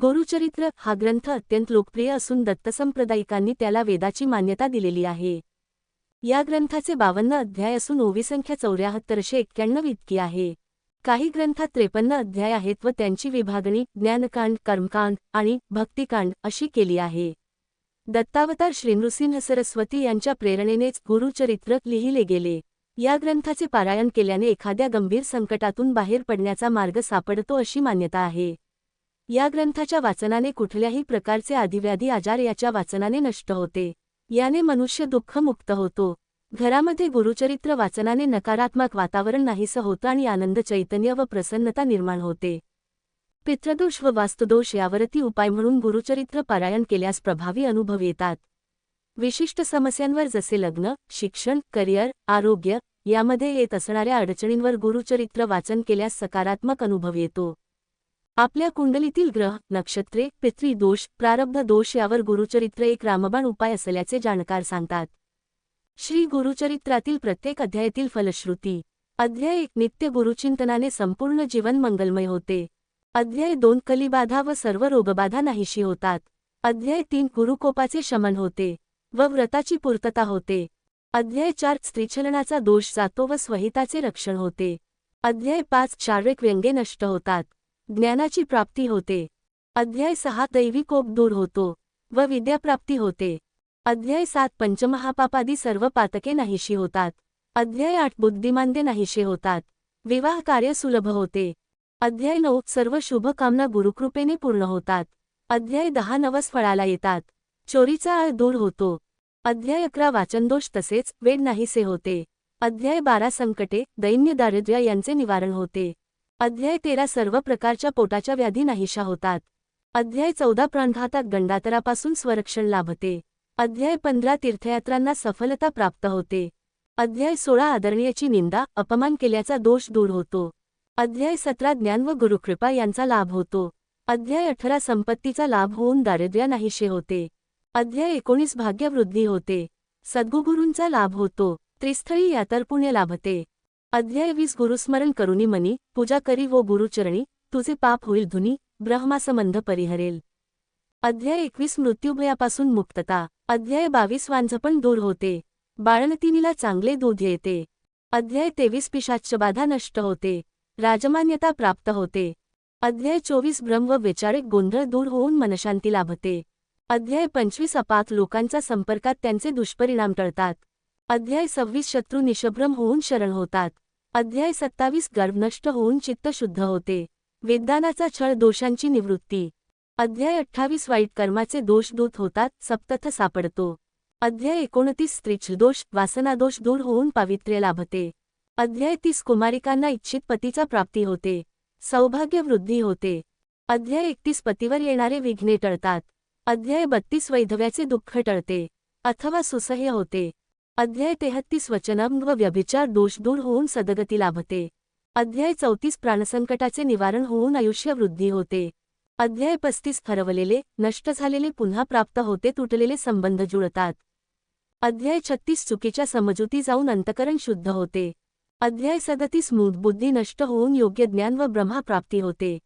गुरुचरित्र हा ग्रंथ अत्यंत लोकप्रिय असून दत्तसंप्रदायिकांनी त्याला वेदाची मान्यता दिलेली आहे. या ग्रंथाचे बावन्न अध्याय असून ओवी संख्या चौऱ्याहत्तरशे एक्क्याण्णव इतकी आहे. काही ग्रंथात त्रेपन्न अध्याय आहेत व त्यांची विभागणी ज्ञानकांड कर्मकांड आणि भक्तिकांड अशी केली आहे. दत्तावतार श्रीनृसिंह सरस्वती यांच्या प्रेरणेनेच गुरुचरित्र लिहिले गेले. या ग्रंथाचे पारायण केल्याने एखाद्या गंभीर संकटातून बाहेर पडण्याचा मार्ग सापडतो अशी मान्यता आहे. या ग्रंथाच्या वाचनाने कुठल्याही प्रकारचे आधिव्याधी आजार याच्या वाचनाने नष्ट होते. याने मनुष्य दुःखमुक्त होतो. घरामध्ये गुरुचरित्र वाचनाने नकारात्मक वातावरण नाहीसं होतं आणि आनंद चैतन्य व प्रसन्नता निर्माण होते. पितृदोष व वास्तुदोष यावरती उपाय म्हणून गुरुचरित्र पारायण केल्यास प्रभावी अनुभव येतात. विशिष्ट समस्यांवर जसे लग्न शिक्षण करिअर आरोग्य यामध्ये येत असणाऱ्या अडचणींवर गुरुचरित्र वाचन केल्यास सकारात्मक अनुभव येतो. आपल्या कुंडलीतील ग्रह नक्षत्रे पितृदोष प्रारब्ध दोष यावर गुरुचरित्र एक रामबाण उपाय असल्याचे जाणकार सांगतात. श्री गुरुचरित्रातील प्रत्येक अध्यायातील फलश्रुती. अध्याय एक नित्य गुरुचिंतनाने संपूर्ण जीवन मंगलमय होते. अध्याय दोन कलिबाधा व सर्व रोगबाधा नाहीशी होतात. अध्याय तीन गुरुकोपाचे शमन होते व व्रताची पूर्तता होते. अध्याय चार स्त्रीछलनाचा दोष जातो व स्वहिताचे रक्षण होते. अध्याय पाच शारीरिक व्यंगे नष्ट होतात. ज्ञानाची प्राप्ती होते. अध्याय सहा दैवी कोप दूर होतो व विद्याप्राप्ती होते. अध्याय सात पंचमहापापादी सर्व पातके नाहीशी होतात. अध्याय आठ बुद्धिमांदे नाहीशे होतात. विवाह कार्य सुलभ होते. अध्याय नऊ सर्व शुभकामना गुरुकृपेने पूर्ण होतात. अध्याय दहा नवस फळाला येतात. चोरीचा आळ दूर होतो. अध्याय अकरा वाचनदोष तसेच वेड नाहीसे होते. अध्याय बारा संकटे दैन्य दारिद्र्य यांचे निवारण होते. अध्याय तेरा सर्व प्रकारच्या पोटाच्या व्याधी नाहीशा होतात. अध्याय चौदा प्राणघातात गंडातरापासून स्वरक्षण लाभते. अध्याय पंधरा तीर्थयात्रांना सफलता प्राप्त होते. अध्याय सोळा आदरणीयाची निंदा अपमान केल्याचा दोष दूर होतो. अध्याय सतरा ज्ञान व गुरुकृपा यांचा लाभ होतो. अध्याय अठरा संपत्तीचा लाभ होऊन दारिद्र्य नाहीशे होते. अध्याय एकोणीस भाग्यवृद्धी होते. सद्गुगुरूंचा लाभ होतो. त्रिस्थळी यातर पुण्य लाभते. अध्याय वीस गुरुस्मरण करुनी मनी पूजा करी वो गुरुचरणी तुझे पाप होईल धुनी ब्रह्मासंबंध परिहरेल. अध्याय एकवीस मृत्यूभयापासून मुक्तता. अध्याय बावीस वांझपण दूर होते. बाळनतिनीला चांगले दूध येते. अध्याय तेवीस पिशाच्यबाधा नष्ट होते. राजमान्यता प्राप्त होते. अध्याय चोवीस भ्रम व वैचारिक गोंधळ दूर होऊन मनशांती लाभते. अध्याय पंचवीस अपात लोकांच्या संपर्कात त्यांचे दुष्परिणाम टळतात. अध्याय सव्वीस शत्रू निशभ्रम होऊन शरण होतात. अध्याय सत्तावीस गर्भ नष्ट होऊन चित्त शुद्ध होते. वेदानाचा छळ दोषांची निवृत्ती. अध्याय अठ्ठावीस वाईट कर्माचे दोष दूत होतात सप्तथ सापडतो. अध्याय एकोणतीस स्त्रीच्छदोष वासनादोष दूर होऊन पावित्र्य लाभते. अध्याय तीस कुमारिकांना इच्छित पतीचा प्राप्ती होते. सौभाग्य वृद्धी होते. अध्याय एकतीस पतीवर येणारे विघ्ने टळतात. अध्याय बत्तीस वैधव्याचे दुःख टळते. अथवा सुसह्य होते. अध्याय तेहत्तीस वचनभंग व व्यभिचार दोष दूर होऊन सदगती लाभते. अध्याय चौतीस प्राणसंकटाचे निवारण होऊन आयुष्य वृद्धी होते. अध्याय पस्तीस हरवलेले नष्ट झालेले पुन्हा प्राप्त होते तुटलेले संबंध जुळतात. अध्याय छत्तीस चुकीच्या समजुती जाऊन अंतकरण शुद्ध होते. अध्याय सदतीस बुद्धी नष्ट होऊन योग्य ज्ञान व ब्रह्माप्राप्ती होते.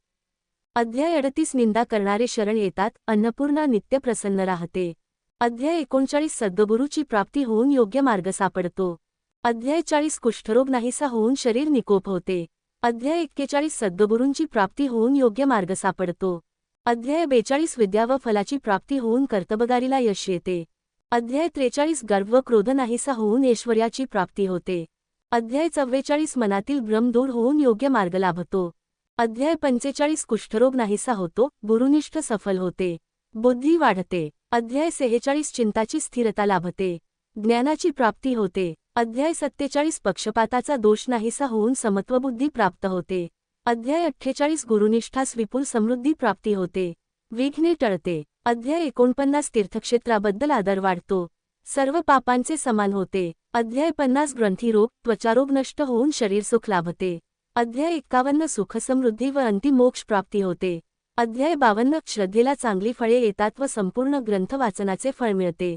अध्याय अडतीस निंदा करणारे शरण येतात अन्नपूर्णा नित्य प्रसन्न राहते. अध्याय एकोणचाळीस सद्गुरूची प्राप्ती होऊन योग्य मार्ग सापडतो. अध्याय चाळीस कुष्ठरोग नाहीसा होऊन शरीर निकोप होते. अध्याय एक्केचाळीस सद्गुरूंची प्राप्ती होऊन योग्य मार्ग सापडतो. अध्याय बेचाळीस विद्या व फलाची प्राप्ती होऊन कर्तबगारीला यश येते. अध्याय त्रेचाळीस गर्भ व क्रोध नाहीसा होऊन ऐश्वर्याची प्राप्ती होते. अध्याय चव्वेचाळीस मनातील भ्रम दूर होऊन योग्य मार्ग लाभतो. अध्याय पंचेचाळीस कुष्ठरोग नाहीसा होतो. गुरुनिष्ठ सफल होते. बुद्धी वाढते. अध्याय सेहेचाळीस चिंताची स्थिरता लाभते. ज्ञानाची प्राप्ती होते. अध्याय सत्तेचाळीस पक्षपाताचा दोष नाहीसा होऊन समत्वबुद्धी प्राप्त होते. अध्याय अठ्ठेचाळीस गुरुनिष्ठास विपुल समृद्धी प्राप्ती होते. विघ्ने टळते. अध्याय एकोणपन्नास तीर्थक्षेत्राबद्दल आदर वाढतो. सर्व पापांचे समान होते. अध्याय पन्नास ग्रंथीरोग त्वचारोग नष्ट होऊन शरीर सुख लाभते. अध्याय एक्कावन्न सुखसमृद्धी व अंतिम मोक्ष प्राप्ती होते. अध्याय बावन्न श्रद्धेला चांगली फळे येतात व संपूर्ण ग्रंथ वाचनाचे फळ मिळते.